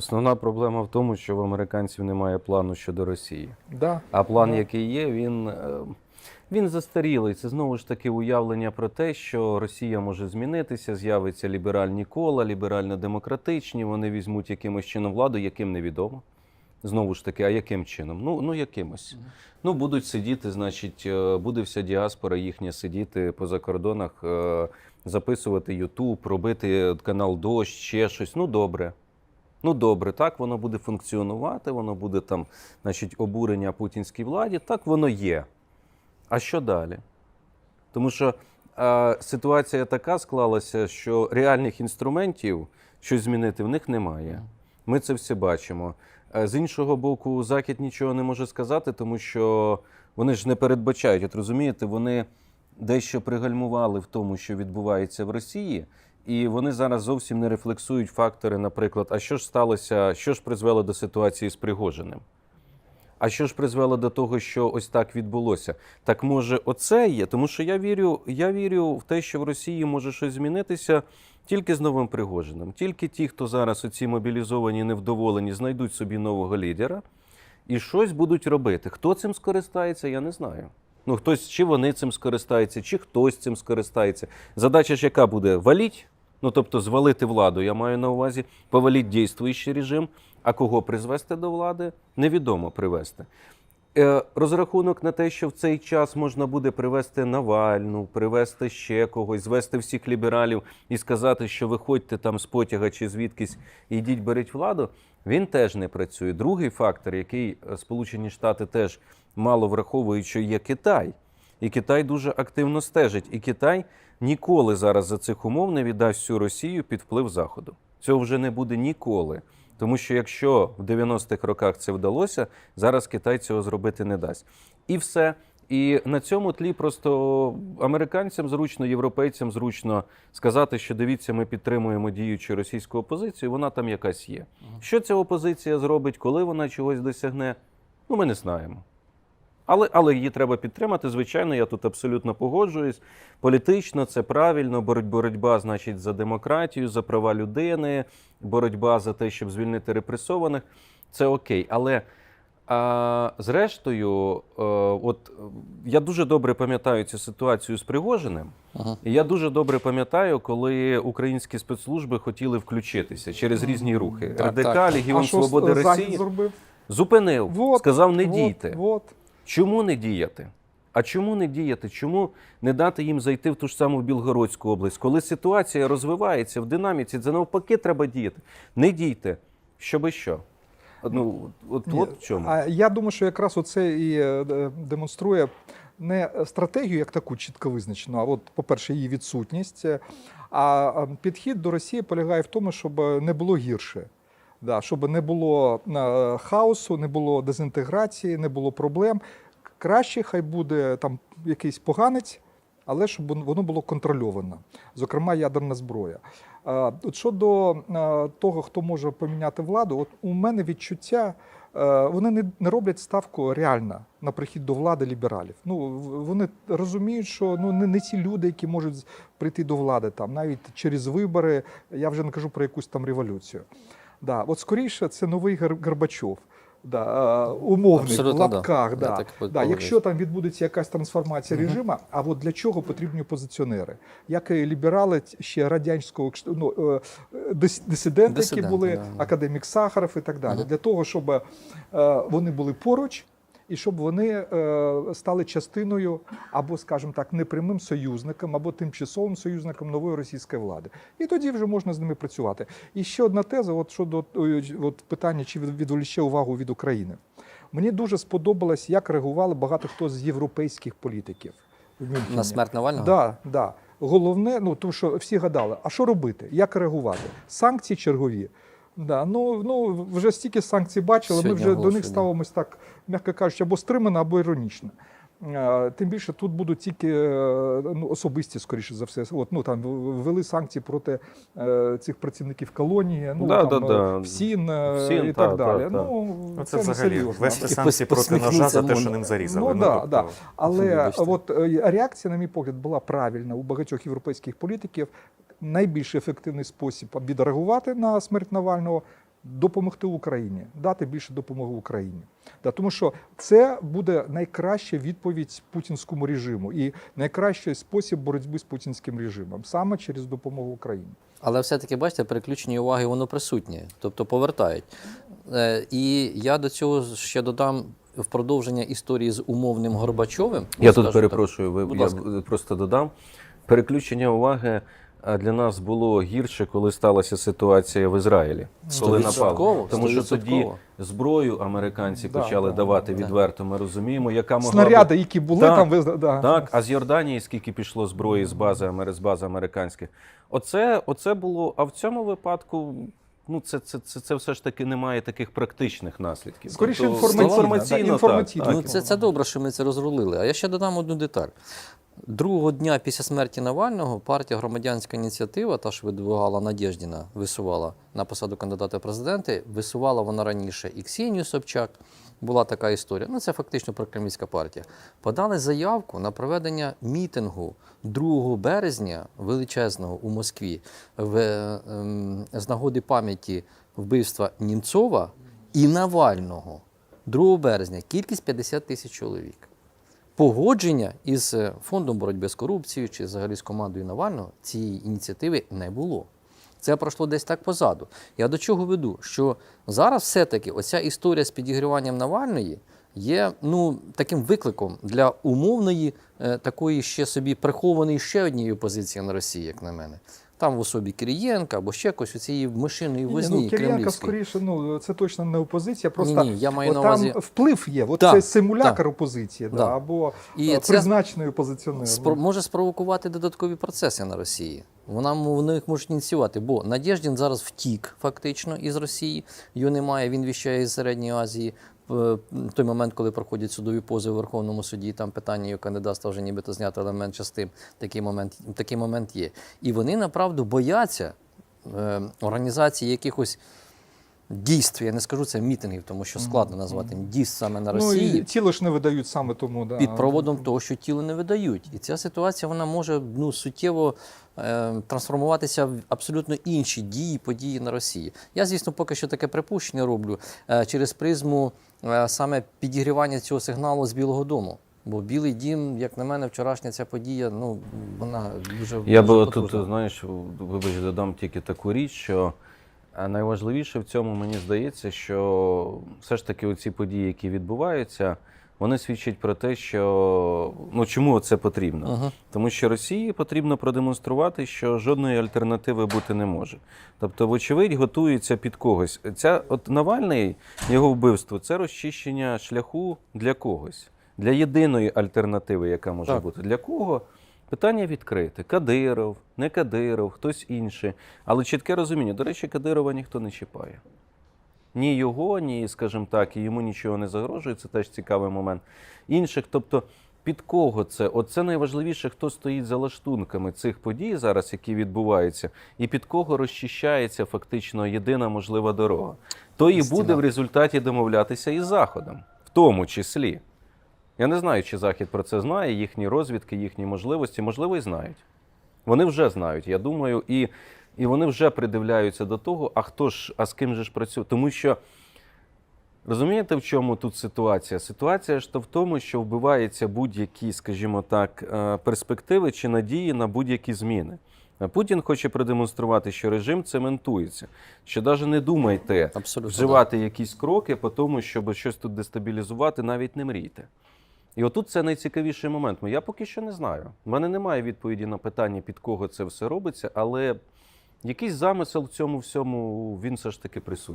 Основна проблема в тому, що в американців немає плану щодо Росії. Да. А план, Да. який є, він, е, він застарілий. Це знову ж таки уявлення про те, що Росія може змінитися, з'явиться ліберальні кола, ліберально-демократичні. Вони візьмуть якимось чином владу, яким невідомо. Знову ж таки, а яким чином? Ну, ну якимось. Ну, будуть сидіти, значить, е, буде вся діаспора їхня сидіти по закордонах, е, записувати Ютуб, робити канал Дощ, ще щось. Ну, добре. Ну, добре, так воно буде функціонувати, воно буде там, значить, обурення путінській владі. Так воно є. А що далі? Тому що е, ситуація така склалася, що реальних інструментів щось змінити в них немає. Ми це всі бачимо. З іншого боку, Захід нічого не може сказати, тому що вони ж не передбачають. От розумієте, вони дещо пригальмували в тому, що відбувається в Росії, і вони зараз зовсім не рефлексують фактори, наприклад, а що ж сталося, що ж призвело до ситуації з Пригожиним? А що ж призвело до того, що ось так відбулося? Так може, оце є? Тому що я вірю, я вірю в те, що в Росії може щось змінитися тільки з новим Пригожиним. Тільки ті, хто зараз оці мобілізовані, невдоволені, знайдуть собі нового лідера і щось будуть робити. Хто цим скористається, я не знаю. Ну, хтось, чи вони цим скористаються, чи хтось цим скористається. Задача ж яка буде? Валіть, ну тобто звалити владу, я маю на увазі, поваліть дійствуючий режим, а кого призвести до влади, невідомо привести. Е, Розрахунок на те, що в цей час можна буде привести Навальну, привести ще когось, звести всіх лібералів і сказати, що виходьте там з потяга чи звідкись, і йдіть беріть владу, він теж не працює. Другий фактор, який е, Сполучені Штати теж мало враховують, що є Китай. І Китай дуже активно стежить. І Китай ніколи зараз за цих умов не віддасть всю Росію під вплив Заходу. Цього вже не буде ніколи. Тому що якщо в 90-х роках це вдалося, зараз Китай цього зробити не дасть. І все. І на цьому тлі просто американцям зручно, європейцям зручно сказати, що дивіться, ми підтримуємо діючу російську опозицію, вона там якась є. Що ця опозиція зробить, коли вона чогось досягне, ну ми не знаємо. Але, але її треба підтримати. Звичайно, я тут абсолютно погоджуюсь. Політично це правильно. бороть- Боротьба, значить, за демократію, за права людини, боротьба за те, щоб звільнити репресованих. Це окей. Але а, зрештою, е, от я дуже добре пам'ятаю цю ситуацію з Пригожиним. Ага. І я дуже добре пам'ятаю, коли українські спецслужби хотіли включитися через різні рухи. Так, РДК, так. Легіон а Свободи Росії зробив? зупинив, Вот, сказав, не вот, дійте. Вот. Чому не діяти? А чому не діяти? Чому не дати їм зайти в ту ж саму Білгородську область? Коли ситуація розвивається в динаміці, це навпаки треба діяти. Не дійте. Щоби що? Ну, от, Ні, от в чому. А я думаю, що якраз оце і е, демонструє не стратегію як таку чітко визначену, а от, по-перше, її відсутність. е, А підхід до Росії полягає в тому, щоб не було гірше. Да, щоб не було е, хаосу, не було дезінтеграції, не було проблем. Краще хай буде там якийсь поганець, але щоб воно- було контрольовано, зокрема ядерна зброя. Е, От щодо е, того, хто може поміняти владу, от у мене відчуття. Вони не роблять ставку реально на прихід до влади лібералів. Ну вони розуміють, що ну не, не ці люди, які можуть прийти до влади там, навіть через вибори. Я вже не кажу про якусь там революцію. Да, от скоріше це новий Горбачов. Да, е, умовний в да. лапках. Да. так Да, якщо там відбудеться якась трансформація режиму, а от для чого потрібні опозиціонери? Як і ліберали ще радянського ну, е, дисиденти, які були, да, да. академік Сахаров і так далі, для того, щоб е, вони були поруч. І щоб вони е, стали частиною або, скажімо так, непрямим союзником, або тимчасовим союзником нової російської влади. І тоді вже можна з ними працювати. І ще одна теза: от щодо от питання, чи від- відволіче увагу від України. Мені дуже сподобалось, як реагували багато хто з європейських політиків. На смерть Навального? Да, да. Головне, ну тому що всі гадали, а що робити? Як реагувати? Санкції чергові. Да, ну, ну вже стільки санкцій бачили, ми вже вже до них ставимось так, м'яко кажучи, або стримано, або іронічно. Е, Тим більше тут будуть тільки е, ну, особисті, скоріше за все. От, ну, там ввели санкції проти е, цих працівників колонії, ну, Да, там, да, да. е, ФСІН, е, ФСІН, і та, так та, далі. та. Ну, Ну, це це не взагалі серйозно. вести санкції проти ножа за те, що ним зарізали. Ну, Ну, да, тобто, да. Але от е, реакція, на мій погляд, була правильна у багатьох європейських політиків. Найбільш ефективний спосіб відреагувати на смерть Навального допомогти Україні, дати більше допомоги Україні. Да, тому що це буде найкраща відповідь путінському режиму і найкращий спосіб боротьби з путінським режимом саме через допомогу Україні. Але все-таки, бачите, переключення уваги воно присутнє, тобто повертають. Е, і я до цього ще додам в продовження історії з умовним Горбачовим. Я тут перепрошую, ви Будь я ласка. просто додам. Переключення уваги для нас було гірше, коли сталася ситуація в Ізраїлі, коли напали. Тому що тоді зброю американці Да, почали да, давати да. відверто. Ми розуміємо, яка могла Снаряди, бути- які були Так, там, ви да. Так, а з Йорданії скільки пішло зброї з бази, з бази американських. Оце, оце було. А в цьому випадку. Ну, це, це, це, це все ж таки не має таких практичних наслідків. Скоріше Тобто, інформаційно, інформаційно, да, інформаційно. так, Ну, це, це добре, що ми це розрулили. А я ще додам одну деталь. Другого дня після смерті Навального партія громадянська ініціатива, та що видвигала Надєждіна, висувала на посаду кандидата в президенти, висувала вона раніше і Ксенію Собчак. Була така історія. Ну, це фактично прокремлівська партія. Подали заявку на проведення мітингу 2 березня величезного у Москві в, ем, з нагоди пам'яті вбивства Німцова і Навального. 2 березня кількість 50 тисяч чоловік. Погодження із е, фондом боротьби з корупцією чи взагалі з командою Навального цієї ініціативи не було. Це пройшло десь так позаду. Я до чого веду? Що зараз все-таки оця історія з підігріванням Навальної є ну, таким викликом для умовної е, такої ще собі прихованої ще однієї опозиції на Росії, як на мене. Там в особі Кирієнка або ще якось у цієї мишиної Ні, возні ну, Кирієнка скоріше, ну це точно не опозиція, просто Ні, ні, я маю от на там вплив є. От Так, це симулятор так. опозиції, да, Да. або І е, це призначений спро- може спровокувати додаткові процеси на Росії. Вона вони їх можуть ініціювати, бо Надєждін зараз втік фактично із Росії. Його немає. Він віщає з Середньої Азії. В той момент, коли проходять судові позови в Верховному суді, там питання його кандидатства вже нібито знято, але менше з тим. Такий момент, такий момент є. І вони направду бояться е, організації якихось дійств. Я не скажу це мітингів, тому що складно назвати дійств саме на Ну, і тіло ж не видають саме тому. Да. під проводом того, що тіло не видають. І ця ситуація вона може ну, суттєво е, трансформуватися в абсолютно інші дії, події на Росії. Я, звісно, поки що таке припущення роблю е, через призму е, саме підігрівання цього сигналу з Білого Дому. Бо Білий дім, як на мене, вчорашня ця подія, ну вона дуже Я дуже би тут, знаєш, вибач, додам тільки таку річ, що е, найважливіше в цьому мені здається, що все ж таки оці події, які відбуваються, вони свідчать про те, що ну чому це потрібно? Ага. Тому що Росії потрібно продемонструвати, що жодної альтернативи бути не може. Тобто, вочевидь, готується під когось. Ця от Навальний, його вбивство це розчищення шляху для когось, для єдиної альтернативи, яка може Так. бути. Для кого? Питання відкрите. Кадиров, не Кадиров, хтось інший. Але чітке розуміння. До речі, Кадирова ніхто не чіпає. Ні його, ні, скажімо так, і йому нічого не загрожує. Це теж цікавий момент. Інших, тобто, під кого це? От це найважливіше, хто стоїть за лаштунками цих подій зараз, які відбуваються, і під кого розчищається фактично єдина можлива дорога. То і буде в результаті домовлятися із Заходом, в тому числі. Я не знаю, чи Захід про це знає, їхні розвідки, їхні можливості, можливо, і знають. Вони вже знають, я думаю, і, і вони вже придивляються до того, а хто ж, а з ким же ж працює. Тому що розумієте, в чому тут ситуація? Ситуація ж то в тому, що вбиваються будь-які, скажімо так, е, перспективи чи надії на будь-які зміни. Путін хоче продемонструвати, що режим цементується, що навіть не думайте Абсолютно, вживати якісь кроки по тому, щоб щось тут дестабілізувати, навіть не мрійте. І отут це найцікавіший момент. Ну, Я поки що не знаю. У мене немає відповіді на питання, під кого це все робиться, але якийсь замисел в цьому всьому він все ж таки присутній.